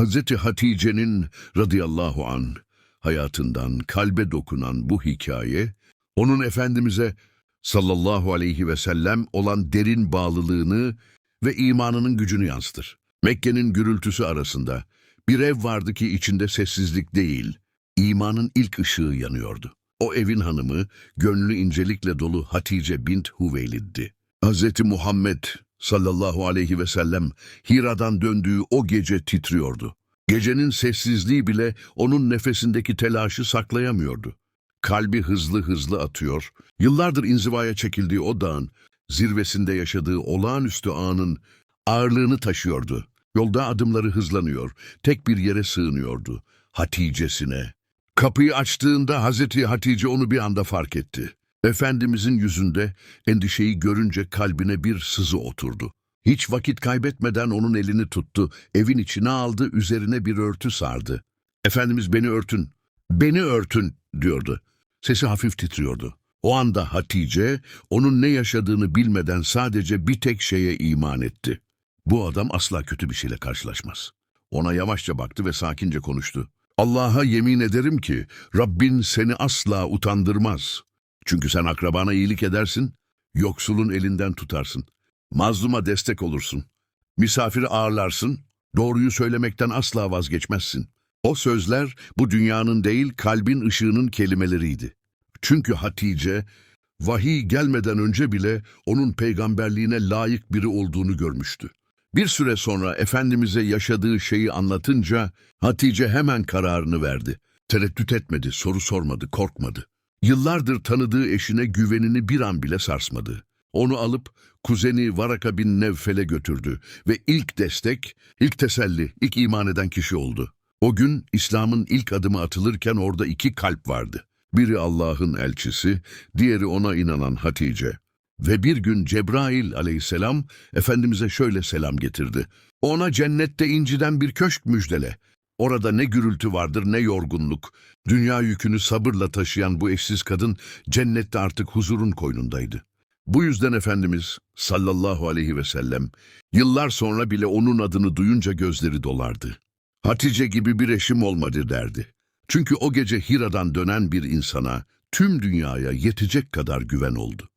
Hazreti Hatice'nin radıyallahu an hayatından kalbe dokunan bu hikaye, onun Efendimiz'e sallallahu aleyhi ve sellem olan derin bağlılığını ve imanının gücünü yansıtır. Mekke'nin gürültüsü arasında bir ev vardı ki içinde sessizlik değil, imanın ilk ışığı yanıyordu. O evin hanımı, gönlü incelikle dolu Hatice bint Huveylid'di. Hz. Muhammed sallallahu aleyhi ve sellem Hira'dan döndüğü o gece titriyordu. Gecenin sessizliği bile onun nefesindeki telaşı saklayamıyordu. Kalbi hızlı hızlı atıyor, yıllardır inzivaya çekildiği o dağın, zirvesinde yaşadığı olağanüstü anın ağırlığını taşıyordu. Yolda adımları hızlanıyor, tek bir yere sığınıyordu, Hatice'sine. Kapıyı açtığında Hazreti Hatice onu bir anda fark etti. Efendimizin yüzünde endişeyi görünce kalbine bir sızı oturdu. Hiç vakit kaybetmeden onun elini tuttu, evin içine aldı, üzerine bir örtü sardı. Efendimiz beni örtün, beni örtün diyordu. Sesi hafif titriyordu. O anda Hatice, onun ne yaşadığını bilmeden sadece bir tek şeye iman etti. Bu adam asla kötü bir şeyle karşılaşmaz. Ona yavaşça baktı ve sakince konuştu. Allah'a yemin ederim ki Rabbin seni asla utandırmaz. Çünkü sen akrabana iyilik edersin, yoksulun elinden tutarsın. Mazluma destek olursun. Misafiri ağırlarsın, doğruyu söylemekten asla vazgeçmezsin. O sözler bu dünyanın değil kalbin ışığının kelimeleriydi. Çünkü Hatice, vahiy gelmeden önce bile onun peygamberliğine layık biri olduğunu görmüştü. Bir süre sonra Efendimiz'e yaşadığı şeyi anlatınca Hatice hemen kararını verdi. Tereddüt etmedi, soru sormadı, korkmadı. Yıllardır tanıdığı eşine güvenini bir an bile sarsmadı. Onu alıp kuzeni Varaka bin Nevfel'e götürdü ve ilk destek, ilk teselli, ilk iman eden kişi oldu. O gün İslam'ın ilk adımı atılırken orada iki kalp vardı. Biri Allah'ın elçisi, diğeri ona inanan Hatice. Ve bir gün Cebrail aleyhisselam Efendimiz'e şöyle selam getirdi. Ona cennette inciden bir köşk müjdele. Orada ne gürültü vardır ne yorgunluk. Dünya yükünü sabırla taşıyan bu eşsiz kadın cennette artık huzurun koynundaydı. Bu yüzden Efendimiz sallallahu aleyhi ve sellem yıllar sonra bile onun adını duyunca gözleri dolardı. Hatice gibi bir eşim olmadı derdi. Çünkü o gece Hira'dan dönen bir insana tüm dünyaya yetecek kadar güven oldu.